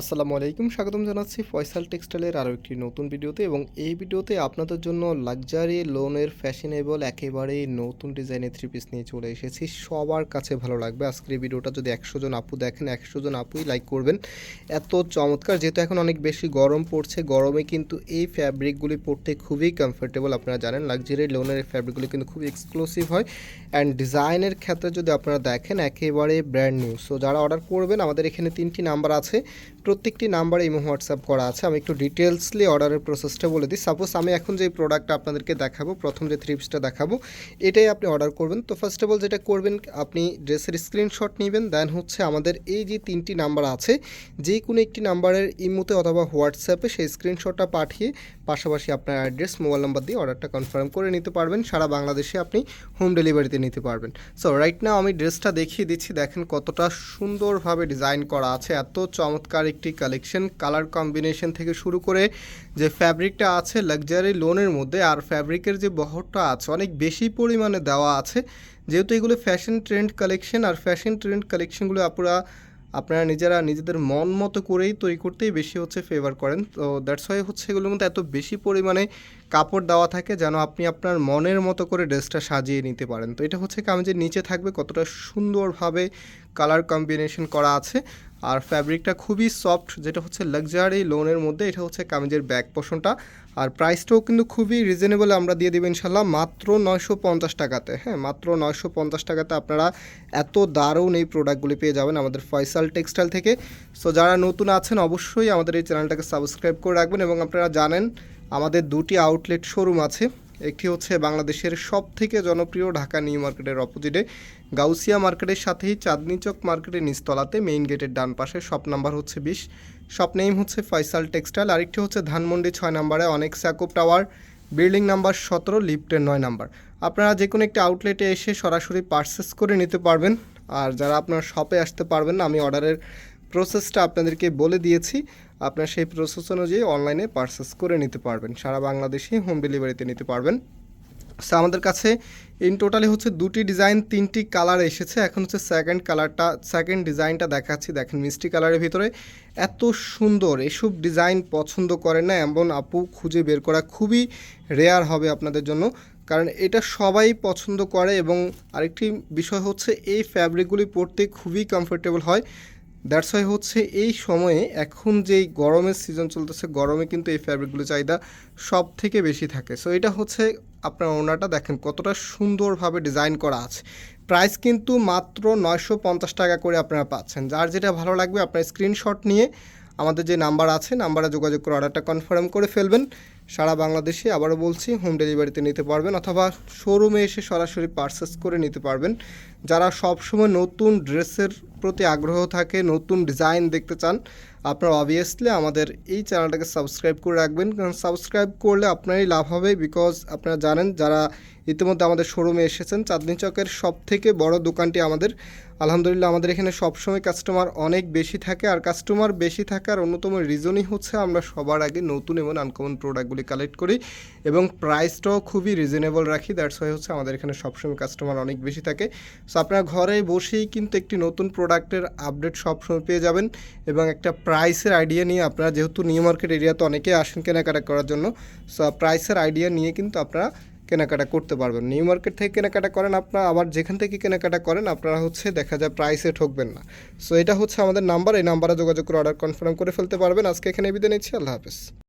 আসসালামু আলাইকুম, স্বাগতম জানাচ্ছি ফয়সাল টেক্সটাইলের আরও একটি নতুন ভিডিওতে এবং এই ভিডিওতে আপনাদের জন্য লাক্সারি লোনের ফ্যাশনেবল একেবারে নতুন ডিজাইনের থ্রি পিস নিয়ে চলে এসেছি। সবার কাছে ভালো লাগবে। আজকের এই ভিডিওটা যদি একশো জন আপু দেখেন, একশো জন আপুই লাইক করবেন। এত চমৎকার, যেহেতু এখন অনেক বেশি গরম পড়ছে, গরমে কিন্তু এই ফ্যাব্রিকগুলি পড়তে খুবই কমফোর্টেবল আপনারা জানেন। লাক্সারি লোনের ফ্যাব্রিকগুলি কিন্তু খুব এক্সক্লুসিভ হয়। অ্যান্ড ডিজাইনের ক্ষেত্রে যদি আপনারা দেখেন, একেবারে ব্র্যান্ড নিউ সো যারা অর্ডার করবেন, আমাদের এখানে তিনটি নাম্বার আছে। প্রত্যেকটি নাম্বারে ইমো, হোয়াটসঅ্যাপ করা আছে। আমি একটু ডিটেলসলি অর্ডারের প্রসেসটা বলে দিই। সাপোজ আমি এখন যে প্রোডাক্টটা আপনাদেরকে দেখাবো, প্রথম যে থ্রিপসটা দেখাবো, এটাই আপনি অর্ডার করবেন। তো ফার্স্ট অফ অল যেটা করবেন, আপনি ড্রেসের স্ক্রিনশট নেবেন। দেন হচ্ছে আমাদের এই যে তিনটি নাম্বার আছে যে কোনো একটি নাম্বারের ইমোতে অথবা হোয়াটসঅ্যাপে সেই স্ক্রিনশটটা পাঠিয়ে পাশাপাশি আপনার অ্যাড্রেস মোবাইল নাম্বার দিয়ে অর্ডারটা কনফার্ম করে নিতে পারবেন। সারা বাংলাদেশে আপনি হোম ডেলিভারিতে নিতে পারবেন। সো রাইট নাও আমি ড্রেসটা দেখিয়ে দিচ্ছি। দেখেন কতটা সুন্দরভাবে ডিজাইন করা আছে। এত চমৎকার একটি কালেকশন কালার কম্বিনেশন থেকে শুরু করে যে ফ্যাব্রিকটা আছে লাক্সারি লোনের মধ্যে আর ফ্যাব্রিকের যে বহরটা আছে অনেক বেশি পরিমাণে দেওয়া আছে। যেহেতু এগুলো ফ্যাশন ট্রেন্ড কালেকশন আর ফ্যাশন ট্রেন্ড কালেকশনগুলো আপনারা আপনারা নিজেরা নিজেদের মন মতো করেই তৈরি করতেই বেশি হচ্ছে ফেভার করেন। তো দ্যাটস ওয়াই হচ্ছে এগুলোর মধ্যে এত বেশি পরিমাণে কাপড় দেওয়া থাকে যেন আপনি আপনার মনের মতো করে ড্রেসটা সাজিয়ে নিতে পারেন। তো এটা হচ্ছে কামিজের নিচে থাকবে কতটা সুন্দরভাবে কালার কম্বিনেশন করা আছে। আর ফ্যাব্রিকটা খুবই সফট যেটা হচ্ছে লাক্সারি লোনের মধ্যে, এটা হচ্ছে কামিজের ব্যাক পোষণটা আর প্রাইসটাও কিন্তু খুবই রিজনেবল আমরা দিয়ে দেবো ইনশাল্লাহ মাত্র নয়শো পঞ্চাশ টাকাতে। হ্যাঁ মাত্র নয়শো পঞ্চাশ টাকাতে আপনারা এত দারুণ এই প্রোডাক্টগুলি পেয়ে যাবেন আমাদের ফয়সাল টেক্সটাইল থেকে। সো যারা নতুন আছেন, অবশ্যই আমাদের এই চ্যানেলটাকে সাবস্ক্রাইব করে রাখবেন এবং আপনারা জানেন, আমাদের দুটি আউটলেট শোরুম আছে। একটি হচ্ছে বাংলাদেশের সব থেকে জনপ্রিয় ঢাকা নিউ মার্কেটের অপোজিটে। গাউসিয়া মার্কেটের সাথেই চাঁদনি চক মার্কেটের নিচতলাতে মেইন গেটের ডান পাশে শপ নাম্বার হচ্ছে বিশ। শপ নেম হচ্ছে ফয়সাল টেক্সটাইল, আরেকটি হচ্ছে ধানমন্ডি ছয় নাম্বারে অনেক স্যাকোপ টাওয়ার। বিল্ডিং নাম্বার সতেরো, লিফটের নয় নাম্বার। আপনারা যে কোনো একটি আউটলেটে এসে সরাসরি পারচেস করে নিতে পারবেন। আর যারা আপনার শপে আসতে পারবেন না, আমি অর্ডারের প্রসেসটা আপনাদেরকে বলে দিয়েছি। আপনার সেই প্রসেস অনুযায়ী অনলাইনে পারচেস করে নিতে পারবেন। সারা বাংলাদেশে হোম ডেলিভারিতে নিতে পারবেন। সো আমাদের কাছে ইন টোটালি হচ্ছে দুটি ডিজাইন তিনটি কালার এসেছে। এখন হচ্ছে সেকেন্ড কালারটা সেকেন্ড ডিজাইনটা দেখাচ্ছি। দেখেন মিষ্টি কালারের ভিতরে। এত সুন্দর, এসব ডিজাইন পছন্দ করেন না এমন আপু, খুঁজে বের করা খুবই রেয়ার হবে আপনাদের জন্য। কারণ এটা সবাই পছন্দ করে এবং আরেকটি বিষয় হচ্ছে এই ফ্যাব্রিকগুলি পরতে খুবই কমফোর্টেবল হয়। দ্যাটস ওয়াই হচ্ছে এই সময়ে এখন যেই গরমের সিজন চলতেছে, গরমে কিন্তু এই ফ্যাব্রিকগুলো চাহিদা সব থেকে বেশি থাকে। সো এটা হচ্ছে আপনার ওনারটা দেখেন কতটা সুন্দরভাবে ডিজাইন করা আছে। প্রাইস কিন্তু মাত্র নয়শো পঞ্চাশ টাকা করে আপনারা পাচ্ছেন। যার যেটা ভালো লাগবে আপনার স্ক্রিনশট নিয়ে আমাদের যে নাম্বার আছে, নাম্বারে যোগাযোগ করে অর্ডারটা কনফার্ম করে ফেলবেন। সারা বাংলাদেশে আবারও বলছি হোম ডেলিভারিতে নিতে পারবেন অথবা শোরুমে এসে সরাসরি পারচেস করে নিতে পারবেন। যারা সবসময় নতুন ড্রেসের প্রতি আগ্রহ থাকে, নতুন ডিজাইন দেখতে চান, আপনারা অবভিয়াসলি আমাদের এই চ্যানেলটাকে সাবস্ক্রাইব করে রাখবেন। কারণ সাবস্ক্রাইব করলে আপনারই লাভ হবে বিকজ আপনারা জানেন, যারা ইতিমধ্যে আমাদের শোরুমে এসেছেন। চাঁদনি চকের সব থেকে বড় দোকানটি আমাদের। আলহামদুলিল্লাহ, আমাদের এখানে সবসময় কাস্টমার অনেক বেশি থাকে। আর কাস্টমার বেশি থাকার অন্যতম রিজনই হচ্ছে আমরা সবার আগে নতুন এবং আনকমন প্রোডাক্টগুলি কালেক্ট করি এবং প্রাইসটাও খুবই রিজনেবল রাখি। দ্যাটস ওয়াই হচ্ছে আমাদের এখানে সবসময় কাস্টমার অনেক বেশি থাকে। সো আপনারা ঘরে বসেই কিন্তু একটি নতুন প্রোডাক্টের আপডেট সবসময় পেয়ে যাবেন এবং একটা প্রাইসের আইডিয়া নিয়ে আপনারা যেহেতু নিউ মার্কেট এরিয়াতে অনেকেই আসেন কেনাকাটা করার জন্য সো প্রাইসের আইডিয়া নিয়ে কিন্তু আপনারা কেনাকাটা করতে পারবেন। নিউ মার্কেট থেকে কেনাকাটা করেন আপনারা আবার যেখান থেকে কেনাকাটা করেন আপনারা হচ্ছে দেখা যায় প্রাইসে ঠকবেন না। সো এটা হচ্ছে আমাদের নাম্বার এই নাম্বারে যোগাযোগ করে অর্ডার কনফার্ম করে ফেলতে পারবেন। আজকে এখানে বিদায় নিচ্ছি, আল্লাহ হাফেজ।